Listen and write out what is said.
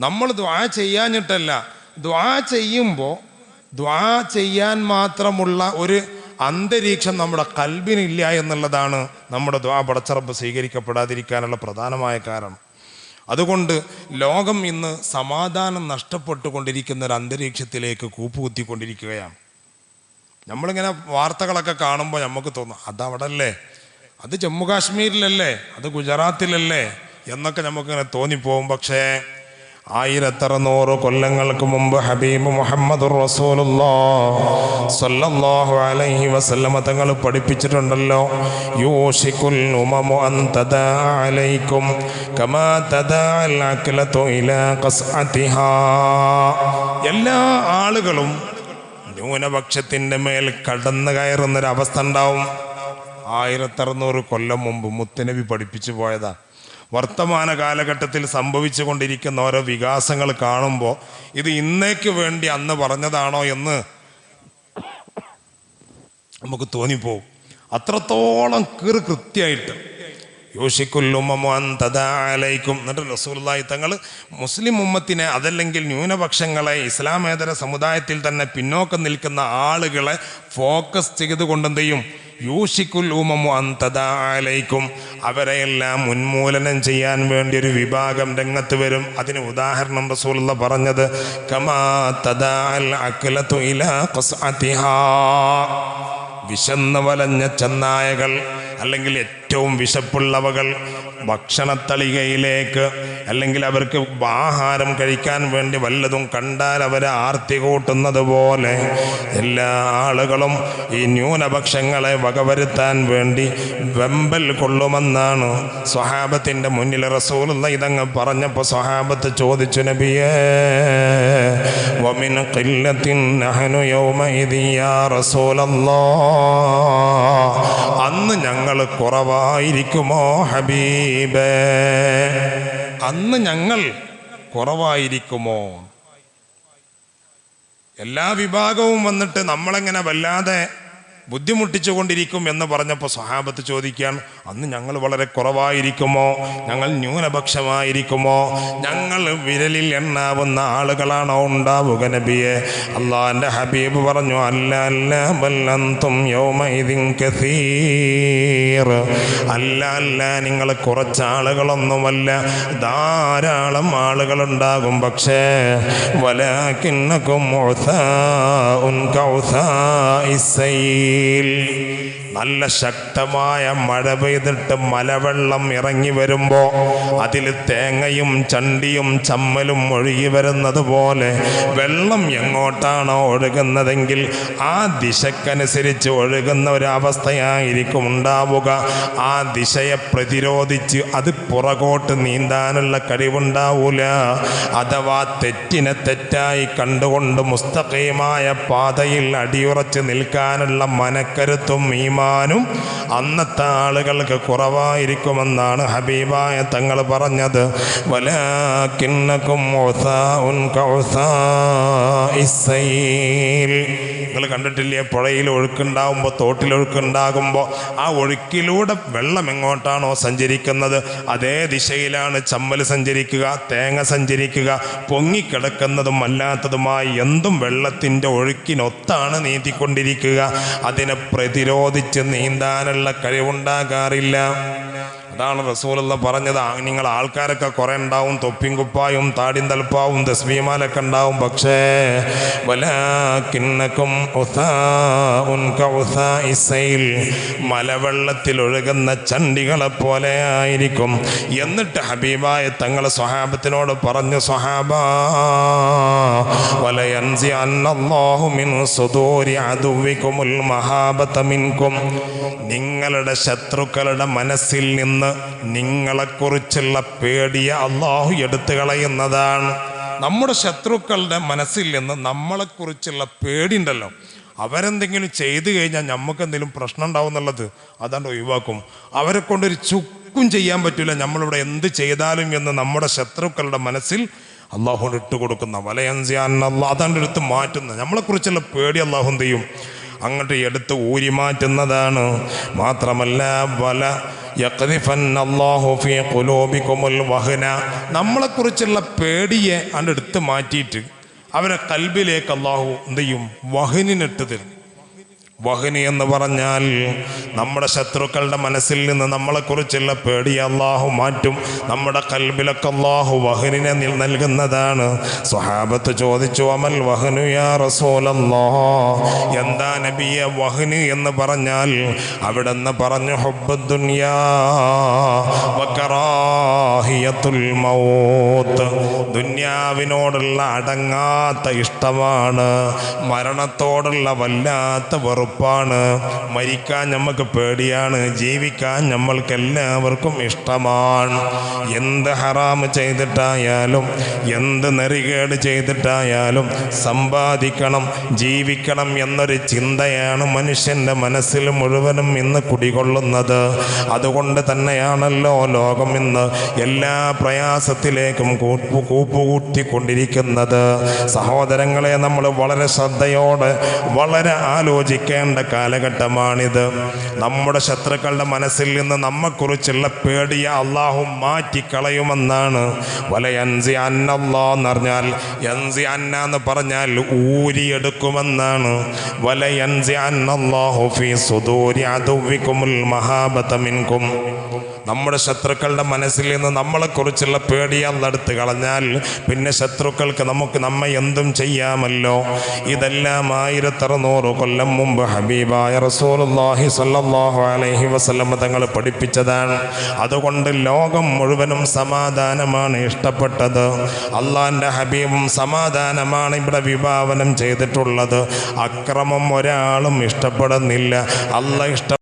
നമ്മൾ ദ്വാ ചെയ്യാഞ്ഞിട്ടല്ല. ദ്വാ ചെയ്യുമ്പോൾ ദ്വാ ചെയ്യാൻ മാത്രമുള്ള ഒരു അന്തരീക്ഷം നമ്മുടെ കൽബിനില്ല എന്നുള്ളതാണ് നമ്മുടെ ദ്വാ പടച്ചറപ്പ് സ്വീകരിക്കപ്പെടാതിരിക്കാനുള്ള പ്രധാനമായ കാരണം. അതുകൊണ്ട് ലോകം ഇന്ന് സമാധാനം നഷ്ടപ്പെട്ടുകൊണ്ടിരിക്കുന്ന ഒരു അന്തരീക്ഷത്തിലേക്ക് കൂപ്പുകുത്തിക്കൊണ്ടിരിക്കുകയാണ്. നമ്മളിങ്ങനെ വാർത്തകളൊക്കെ കാണുമ്പോൾ നമുക്ക് തോന്നും അതവിടെ അല്ലേ അത് ജമ്മു കാശ്മീരിലല്ലേ? അത് ഗുജറാത്തിലല്ലേ? എന്നൊക്കെ നമുക്കിങ്ങനെ തോന്നിപ്പോവും. പക്ഷേ ആയിരത്തറുന്നൂറ് കൊല്ലങ്ങൾക്ക് മുമ്പ് ഹബീബ് മുഹമ്മദ് സല്ലല്ലാഹു അലൈഹി വസല്ലമ തങ്ങൾ പഠിപ്പിച്ചിട്ടുണ്ടല്ലോ. യൂഷിക്കുൽ ഉമമു അൻ തദാ അലൈക്കും കമാ തദാ അൽ അക്ലതു ഇലാ ഖസ്അതിഹാ എല്ലാ ആളുകളും ന്യൂനപക്ഷത്തിന്റെ മേൽ കടന്നു കയറുന്നൊരവസ്ഥ ഉണ്ടാവും. ആയിരത്തറുന്നൂറ് കൊല്ലം മുമ്പ് മുത്തനബി പഠിപ്പിച്ചു പോയതാ. വർത്തമാന കാലഘട്ടത്തിൽ സംഭവിച്ചു കൊണ്ടിരിക്കുന്ന ഓരോ വികാസങ്ങൾ കാണുമ്പോൾ ഇത് ഇന്നേക്ക് വേണ്ടി അന്ന് പറഞ്ഞതാണോ എന്ന് നമുക്ക് തോന്നിപ്പോവും. അത്രത്തോളം കീറ് കൃത്യമായിട്ട് യോഷിക്കുല്ലുമലൈക്കും എന്നിട്ട് റസൂലായി തങ്ങൾ മുസ്ലിം ഉമ്മത്തിനെ അതല്ലെങ്കിൽ ന്യൂനപക്ഷങ്ങളെ ഇസ്ലാമേതര സമുദായത്തിൽ തന്നെ പിന്നോക്കം നിൽക്കുന്ന ആളുകളെ ഫോക്കസ് ചെയ്തുകൊണ്ട് എന്ത് ചെയ്യും? യൂഷിക്കുൽ ഉമമു അവരെ അവരെയെല്ലാം ഉന്മൂലനം ചെയ്യാൻ വേണ്ടി ഒരു വിഭാഗം രംഗത്ത് വരും. അതിന് ഉദാഹരണം റസൂലുള്ള പറഞ്ഞത് കമാ തദാൽ അക്ലതു ഇലാ വിശന്ന് വലഞ്ഞ ചെന്നായകൾ അല്ലെങ്കിൽ ഏറ്റവും വിശപ്പുള്ളവകൾ ഭക്ഷണത്തളികയിലേക്ക് അല്ലെങ്കിൽ അവർക്ക് ആഹാരം കഴിക്കാൻ വേണ്ടി വല്ലതും കണ്ടാൽ അവരെ ആർത്തി കൂട്ടുന്നത് പോലെ എല്ലാ ആളുകളും ഈ ന്യൂനപക്ഷങ്ങളെ വകവരുത്താൻ വേണ്ടി വെമ്പൽ കൊള്ളുമെന്നാണ് സ്വഹാബത്തിന്റെ മുന്നിൽ റസൂലുള്ള ഇതങ്ങ് പറഞ്ഞപ്പോൾ സ്വഹാബത്ത് ചോദിച്ചു നബിയേ അന്ന് ഞങ്ങൾ കുറവായിരിക്കുമോ ഹബീബേ? അന്ന് ഞങ്ങൾ കുറവായിരിക്കുമോ? എല്ലാ വിഭാഗവും വന്നിട്ട് നമ്മളെങ്ങനെ വല്ലാതെ ബുദ്ധിമുട്ടിച്ചു കൊണ്ടിരിക്കും എന്ന് പറഞ്ഞപ്പോൾ സ്വഹാബത്ത് ചോദിക്കാൻ അന്ന് ഞങ്ങൾ വളരെ കുറവായിരിക്കുമോ? ഞങ്ങൾ ന്യൂനപക്ഷമായിരിക്കുമോ? ഞങ്ങൾ വിരലിൽ എണ്ണാവുന്ന ആളുകളാണോ ഉണ്ടാവുക നബിയെ? അള്ളാന്റെ ഹബീബ് പറഞ്ഞു അല്ല അല്ല ബല്ലന്തും കസീർ. അല്ല അല്ല നിങ്ങൾ കുറച്ച് ആളുകളൊന്നുമല്ല ധാരാളം ആളുകളുണ്ടാകും പക്ഷേ വലാക്കിന്നക്കും السبيل നല്ല ശക്തമായ മഴ പെയ്തിട്ട് മലവെള്ളം ഇറങ്ങി വരുമ്പോൾ അതിൽ തേങ്ങയും ചണ്ടിയും ചമ്മലും ഒഴുകി വരുന്നത് പോലെ വെള്ളം എങ്ങോട്ടാണോ ഒഴുകുന്നതെങ്കിൽ ആ ദിശക്കനുസരിച്ച് ഒഴുകുന്ന ഒരവസ്ഥയായിരിക്കും ഉണ്ടാവുക. ആ ദിശയെ പ്രതിരോധിച്ച് അത് പുറകോട്ട് നീന്താനുള്ള കഴിവുണ്ടാവൂല. അഥവാ തെറ്റിനെ തെറ്റായി കണ്ടുകൊണ്ട് മുസ്തഖീമായ പാതയിൽ അടിയുറച്ച് നിൽക്കാനുള്ള മനക്കരുത്തും ഈമാനും അന്നത്തെ ആളുകൾക്ക് കുറവായിരിക്കുമെന്നാണ് ഹബീബായ തങ്ങൾ പറഞ്ഞത്. വലാക്കിന്നക്കും നിങ്ങൾ കണ്ടിട്ടില്ലേ? പുഴയിൽ ഒഴുക്കുണ്ടാകുമ്പോൾ തോട്ടിൽ ഒഴുക്കുണ്ടാകുമ്പോൾ ആ ഒഴുക്കിലൂടെ വെള്ളം എങ്ങോട്ടാണോ സഞ്ചരിക്കുന്നത്? അതേ ദിശയിലാണ് ചമ്മൽ സഞ്ചരിക്കുക തേങ്ങ സഞ്ചരിക്കുക പൊങ്ങിക്കിടക്കുന്നതും അല്ലാത്തതുമായി എന്തും വെള്ളത്തിന്റെ ഒഴുക്കിനൊത്താണ് നീന്തിക്കൊണ്ടിരിക്കുക. അതിനെ പ്രതിരോധിച്ച് നീന്താനുള്ള കഴിവുണ്ടാകാറില്ല. അതാണ് റസൂലുള്ള പറഞ്ഞത്. നിങ്ങൾ ആൾക്കാരൊക്കെ കുറെ ഉണ്ടാവും തൊപ്പിയും കുപ്പായും താടിയും തലപ്പാവും തസ്ബീമാലൊക്കെ ഉണ്ടാവും. പക്ഷേ വലാക്കിന്നക്കും മലവെള്ളത്തിൽ ഒഴുകുന്ന ചണ്ടികളെ പോലെ ആയിരിക്കും. എന്നിട്ട് ഹബീബായ തങ്ങൾ സ്വഹാബത്തിനോട് പറഞ്ഞു സ്വഹാബ വലയൻസി നിങ്ങളുടെ ശത്രുക്കളുടെ മനസ്സിൽ നിന്ന് നിങ്ങളെക്കുറിച്ചുള്ള പേടിയെ അള്ളാഹു എടുത്തു കളയുന്നതാണ് നമ്മുടെ ശത്രുക്കളുടെ മനസ്സിൽ നിന്ന് നമ്മളെക്കുറിച്ചുള്ള പേടിയുണ്ടല്ലോ. അവരെന്തെങ്കിലും ചെയ്തു കഴിഞ്ഞാൽ നമുക്ക് എന്തെങ്കിലും പ്രശ്നം ഉണ്ടാവും എന്നുള്ളത് അതാണ്ട് ഒഴിവാക്കും. അവരെ കൊണ്ടൊരു ചുക്കും ചെയ്യാൻ പറ്റില്ല നമ്മളിവിടെ എന്ത് ചെയ്താലും എന്ന് നമ്മുടെ ശത്രുക്കളുടെ മനസ്സിൽ അള്ളാഹു ഇട്ട് കൊടുക്കുന്ന വലയൻസിയാൻ അള്ളാഹ് അതാണ്ട് എടുത്ത് മാറ്റുന്നത് നമ്മളെക്കുറിച്ചുള്ള പേടി അള്ളാഹു എന്ത് ചെയ്യും? അങ്ങോട്ട് എടുത്ത് ഊരി മാറ്റുന്നതാണ്. മാത്രമല്ല വല നമ്മളെക്കുറിച്ചുള്ള പേടിയെ അവന്റെ അടുത്ത് മാറ്റിയിട്ട് അവരെ കൽബിലേക്ക് അള്ളാഹു എന്ത് ചെയ്യും? വഹനിനിട്ട് തരും. വഹനി എന്ന് പറഞ്ഞാൽ നമ്മുടെ ശത്രുക്കളുടെ മനസ്സിൽ നിന്ന് നമ്മളെക്കുറിച്ചുള്ള പേടി അള്ളാഹു മാറ്റും. നമ്മുടെ കൽബിലൊക്കെ അള്ളാഹു വഹനിനെ നിൽ- നൽകുന്നതാണ്. സ്വഹാബത്ത് ചോദിച്ചു അമൽ വഹനു യാ റസൂലല്ലാ? എന്താ നബിയെ വഹന് എന്ന് പറഞ്ഞാൽ അവിടെ നിന്ന് പറഞ്ഞു ഹുബ്ബുദ്ദുനിയാ വകറാഹിയത്തുൽ മൗത്ത്. ദുന്യാവിനോടുള്ള അടങ്ങാത്ത ഇഷ്ടമാണ്. മരണത്തോടുള്ള വല്ലാത്ത വെറുപ്പാണ്. മരിക്കാൻ നമുക്ക് പേടിയാണ്. ജീവിക്കാൻ നമ്മൾക്ക് എല്ലാവർക്കും ഇഷ്ടമാണ്. എന്ത് ഹറാമ് ചെയ്തിട്ടായാലും എന്ത് നെറികേട് ചെയ്തിട്ടായാലും സമ്പാദിക്കണം ജീവിക്കണം എന്നൊരു ചിന്തയാണ് മനുഷ്യന്റെ മനസ്സിൽ മുഴുവനും ഇന്ന് കുടികൊള്ളുന്നത്. അതുകൊണ്ട് തന്നെയാണല്ലോ ലോകം ഇന്ന് എല്ലാ പ്രയാസത്തിലേക്കും കൂപ്പു കൂപ്പുകൂട്ടിക്കൊണ്ടിരിക്കുന്നത്. സഹോദരങ്ങളെ നമ്മൾ വളരെ ശ്രദ്ധയോടെ വളരെ ആലോചിക്കേണ്ട കാലഘട്ടമാണിത്. നമ്മുടെ ശത്രുക്കളുടെ മനസ്സിൽ നിന്ന് നമ്മെക്കുറിച്ചുള്ള പേടിയെ അള്ളാഹു മാറ്റിക്കളയുമെന്നാണ്. വല എൻസി അന്നല്ലാ എന്ന് പറഞ്ഞാൽ എൻസി അന്ന എന്ന് പറഞ്ഞാൽ ഊരിയെടുക്കുമെന്നാണ്. വലയൻസി അന്നല്ലാഹു ഫീ സുദൂരി അതുവിക്കുമുൽ മഹാബത മിൻകും. നമ്മുടെ ശത്രുക്കളുടെ മനസ്സിൽ നിന്ന് നമ്മളെക്കുറിച്ചുള്ള പേടി അന്നെടുത്ത് കളഞ്ഞാൽ പിന്നെ ശത്രുക്കൾക്ക് നമുക്ക് നമ്മെ എന്തും ചെയ്യാമല്ലോ. ഇതെല്ലാം ആയിരത്തറുന്നൂറ് കൊല്ലം മുമ്പ് ഹബീബായ റസൂലുള്ളാഹി സ്വല്ലല്ലാഹു അലൈഹി വസല്ലം തങ്ങൾ പഠിപ്പിച്ചതാണ്. അതുകൊണ്ട് ലോകം മുഴുവനും സമാധാനമാണ് ഇഷ്ടപ്പെട്ടത്. അള്ളാന്റെ ഹബീബും സമാധാനമാണ് ഇവിടെ വിഭാവനം ചെയ്തിട്ടുള്ളത്. അക്രമം ഒരാളും ഇഷ്ടപ്പെടുന്നില്ല. അല്ല ഇഷ്ട